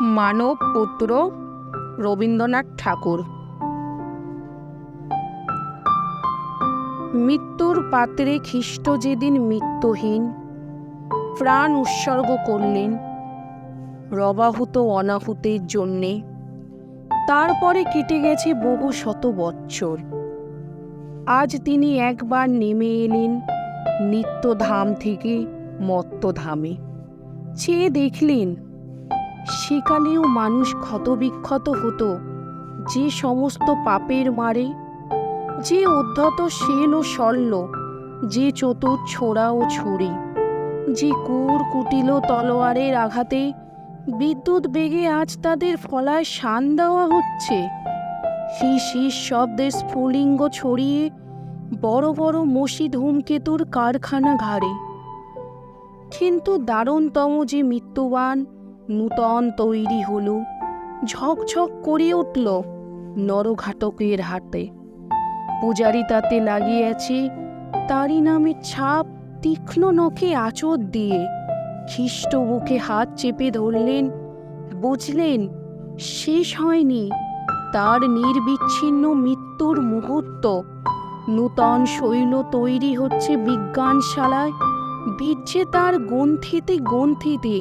মানব পুত্র রবীন্দ্রনাথ ঠাকুর। মৃত্যুর পাত্রে খ্রিস্ট যেদিন মৃত্যুহীন, প্রাণ উৎসর্গ করলেন রবাহুত অনাহুতের জন্যে। তারপরে কেটে গেছে বহু শত বৎসর। আজ তিনি একবার নেমে এলেন নিত্যধাম থেকে মত্তধামে। চেয়ে দেখলেন সেকালেও মানুষ ক্ষতবিক্ষত হতো। যে সমস্ত পাপের মারে, যে উদ্ধত সেন ও শল্য, যে চতুর ছোড়া ও ছুরি, যে কুর কুটিল তলোয়ারের আঘাতে বিদ্যুৎ বেগে আজ তাদের ফলায় শান দেওয়া হচ্ছে। হিস শব্দের স্ফুলিঙ্গ ছড়িয়ে বড় বড় মসি ধূমকেতুর কারখানা ঘাড়ে। কিন্তু দারুণতম যে মৃত্যুবান নূতন তৈরি হলো। ঝকঝক করে উঠল নরঘাতকের হাতে। পূজারি তাতে লাগিয়েছে, তারই নামে ছাপ তীক্ষ্ণ নখে আচর দিয়ে। খ্রিস্ট বুকে হাত চেপে ধরলেন, বুঝলেন শেষ হয়নি তার নির্বিচ্ছিন্ন মৃত্যুর মুহূর্ত। নূতন শৈল তৈরি হচ্ছে বিজ্ঞানশালায় বিচ্ছে তার গ্রন্থিতে গ্রন্থিতে।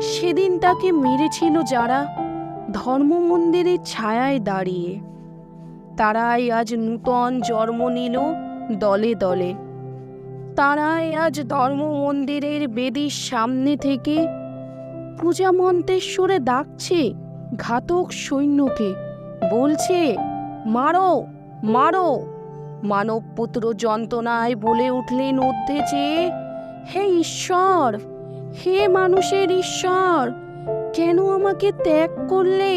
সেদিন তাকে মেরেছিল যারা ধর্ম মন্দিরের ছায়ায় দাঁড়িয়ে। তারাই আজ নূতন জন্ম নিল দলে দলে। তারাই আজ ধর্ম মন্দিরের বেদির সামনে থেকে পূজা মন্তেশ্বরে ডাকছে ঘাতক সৈন্যকে। বলছে, মারো মারো। মানবপুত্র যন্ত্রণায় বলে উঠলেন চেয়ে হে ঈশ্বর! হে মানুষের ঈশ্বর কেন আমাকে ত্যাগ করলে?